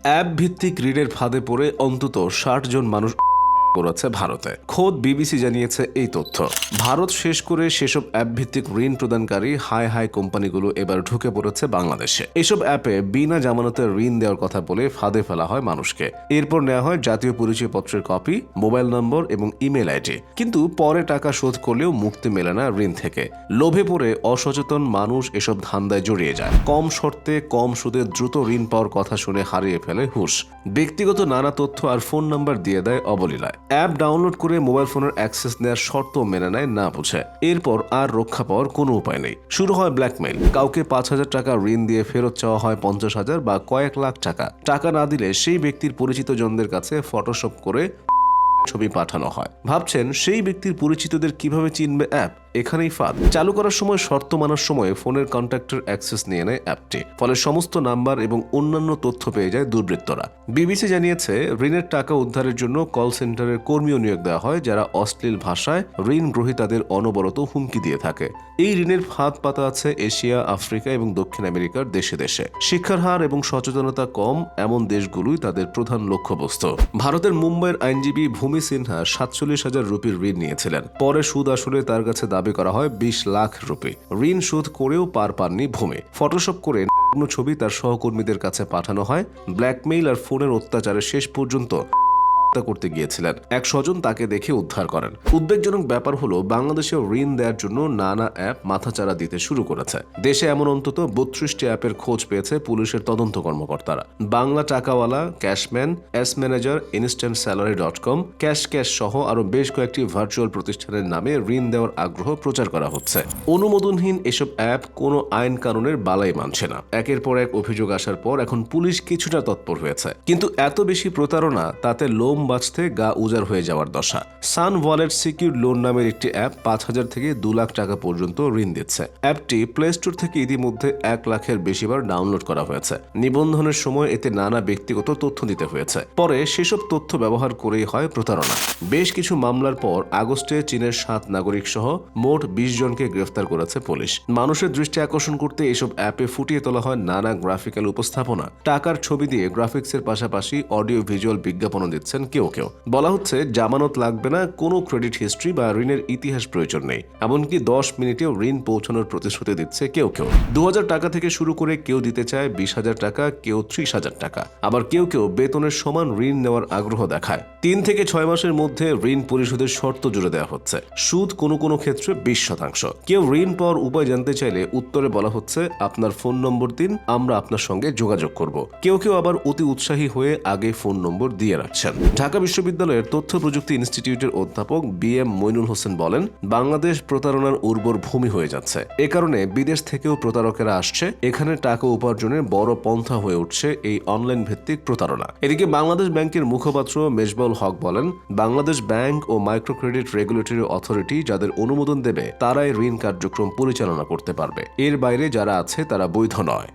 App ভিত্তিক ঋণের ফাঁদে পড়ে অন্তত ষাট জন মানুষ করেছে ভারতে। খোদ বিবিসি জানিয়েছে এই তথ্য। ভারত শেষ করে সেসব অ্যাপ ভিত্তিক ঋণ প্রদানকারী হাই হাই কোম্পানিগুলো এবার ঢুকে পড়েছে বাংলাদেশে। এসব অ্যাপে বিনা জামানতে ঋণ দেওয়ার কথা বলে ফাঁদে ফেলা হয় মানুষকে। এরপর নেওয়া হয় জাতীয় পরিচয়পত্রের কপি, মোবাইল নম্বর এবং ইমেল আইডি। কিন্তু পরে টাকা শোধ করলেও মুক্তি মেলে না ঋণ থেকে। লোভে পড়ে অসচেতন মানুষ এসব ধান্দায় জড়িয়ে যায়। কম শর্তে কম সুদে দ্রুত ঋণ পাওয়ার কথা শুনে হারিয়ে ফেলে হুশ। ব্যক্তিগত নানা তথ্য আর ফোন নাম্বার দিয়ে দেয় অবলীলায়। অ্যাপ ডাউনলোড করে মোবাইল ফোনের অ্যাক্সেস নেওয়ার শর্ত মেনে নেয়, না বুঝে। এরপর আর রক্ষা পাওয়ার কোনো উপায় নেই। শুরু হয় ব্ল্যাকমেইল। কাউকে পাঁচ হাজার টাকা ঋণ দিয়ে ফেরত চাওয়া হয় পঞ্চাশ হাজার বা কয়েক লাখ টাকা। টাকা না দিলে সেই ব্যক্তির পরিচিত জনদের কাছে ফটোশপ করে ছবি পাঠানো হয়। ভাবছেন সেই ব্যক্তির পরিচিতদের কীভাবে চিনবে অ্যাপ? এখানেই ফাঁদ। চালু করার সময় শর্ত মানার সময় ফোনের কন্ট্যাক্টের অ্যাক্সেস নিয়ে নেয় অ্যাপটি। ফলে সমস্ত নাম্বার এবং অন্যান্য তথ্য পেয়ে যায় দুর্বৃত্তরা। বিবিসি জানিয়েছে, ঋণের টাকা উদ্ধারের জন্য কল সেন্টারের কর্মীও নিয়োগ দেওয়া হয়, যারা অশ্লীল ভাষায় ঋণ গ্রহীতাদের অনবরত হুমকি দিয়ে থাকে। এই ঋণের ফাঁদ পাতা আছে এশিয়া, আফ্রিকা এবং দক্ষিণ আমেরিকার দেশে দেশে। শিক্ষার হার এবং সচেতনতা কম, এমন দেশগুলোই তাদের প্রধান লক্ষ্যবস্তু। ভারতের মুম্বাইয়ের আইনজীবী ভূমি সিনহা সাতচল্লিশ হাজার রুপির ঋণ নিয়েছিলেন। পরে সুদ আসলে তার কাছে দাবি করা হয় বিশ লাখ রুপি। ঋণ শোধ করেও পার পাননি ভূমি। ফটোশপ করে ছবি তার সহকর্মীদের কাছে পাঠানো হয়। ব্ল্যাকমেইল আর ফোনের অত্যাচারে শেষ পর্যন্ত করতে গিয়েছিলেন। এক স্বজন তাকে দেখে উদ্ধার করেন। উদ্বেগজনক ব্যাপার হলো, বাংলাদেশেও ঋণ দেওয়ার জন্য নানা অ্যাপ মাথাচাড়া দিতে শুরু করেছে। দেশে এমন অন্তত বত্রিশটি অ্যাপের খোঁজ পেয়েছে পুলিশের তদন্ত কর্মকর্তারা। বাংলা টাকাওয়ালা, Cashman S manager, instant salary dot com, cash cash সহ আরও বেশ কয়েকটি ভার্চুয়াল প্রতিষ্ঠানের নামে ঋণ দেওয়ার আগ্রহ প্রচার করা হচ্ছে। অনুমোদনহীন এসব অ্যাপ কোনো আইন কানুনের বালাই মানছে না। একের পর এক অভিযোগ আসার পর এখন পুলিশ কিছুটা তৎপর হয়েছে। কিন্তু এত বেশি প্রতারণা, তাতে লোম বাঁচতে গা উজাড় হয়ে যাওয়ার দশা। সান ওয়ালেট সিকিউর লোন নামের একটি অ্যাপ পাঁচ হাজার থেকে দু লাখ টাকা পর্যন্ত ঋণ দিচ্ছে। অ্যাপটি প্লে স্টোর থেকে ইতিমধ্যে এক লাখের বেশিবার ডাউনলোড করা হয়েছে। নিবন্ধনের সময় এতে নানা ব্যক্তিগত তথ্য দিতে হয়েছে। পরে সেসব তথ্য ব্যবহার করেই হয় প্রতারণা। বেশ কিছু মামলার পর আগস্টে চীনের সাত নাগরিক সহ মোট বিশ জনকে গ্রেফতার করেছে পুলিশ। মানুষের দৃষ্টি আকর্ষণ করতে এসব অ্যাপে ফুটিয়ে তোলা হয় নানা গ্রাফিক্যাল উপস্থাপনা। টাকার ছবি দিয়ে গ্রাফিক্সের পাশাপাশি অডিও ভিজুয়াল বিজ্ঞাপনও দিচ্ছেন কেউ কেউ বলা হচ্ছে জামানত লাগবে না, কোনো ক্রেডিট হিস্ট্রি বা ঋণের ইতিহাস প্রয়োজন নেই। এমনকি দশ মিনিটেও ঋণ পৌঁছানোর প্রতিশ্রুতি দিচ্ছে কেউ কেউ। দু হাজার টাকা থেকে শুরু করে কেউ দিতে চায় বিশ হাজার টাকা, কেউ ত্রিশ হাজার টাকা। আবার কেউ কেউ বেতনের সমান ঋণ নেওয়ার আগ্রহ দেখায়। তিন থেকে ছয় মাসের মধ্যে ঋণ পরিশোধের শর্ত জুড়ে দেওয়া হচ্ছে। সুদ কোনো কোনো ক্ষেত্রে বিশ শতাংশ। কেউ ঋণ পাওয়ার উপায় জানতে চাইলে উত্তরে বলা হচ্ছে, আপনার ফোন নম্বর দিন, আমরা আপনার সঙ্গে যোগাযোগ করব। কেউ কেউ আবার অতি উৎসাহী হয়ে আগে ফোন নম্বর দিয়ে রাখছেন। ঢাকা বিশ্ববিদ্যালয়ের তথ্য প্রযুক্তি ইনস্টিটিউটের অধ্যাপক বি এম মইনুল হোসেন বলেন, বাংলাদেশ প্রতারণার উর্বর ভূমি হয়ে যাচ্ছে। এ কারণে বিদেশ থেকেও প্রতারকেরা আসছে। এখানে টাকা উপার্জনের বড় পন্থা হয়ে উঠছে এই অনলাইন ভিত্তিক প্রতারণা। এদিকে বাংলাদেশ ব্যাংকের মুখপাত্র মেজবাউল হক বলেন, বাংলাদেশ ব্যাংক ও মাইক্রো ক্রেডিট রেগুলেটরি অথরিটি যাদের অনুমোদন দেবে, তারাই ঋণ কার্যক্রম পরিচালনা করতে পারবে। এর বাইরে যারা আছে, তারা বৈধ নয়।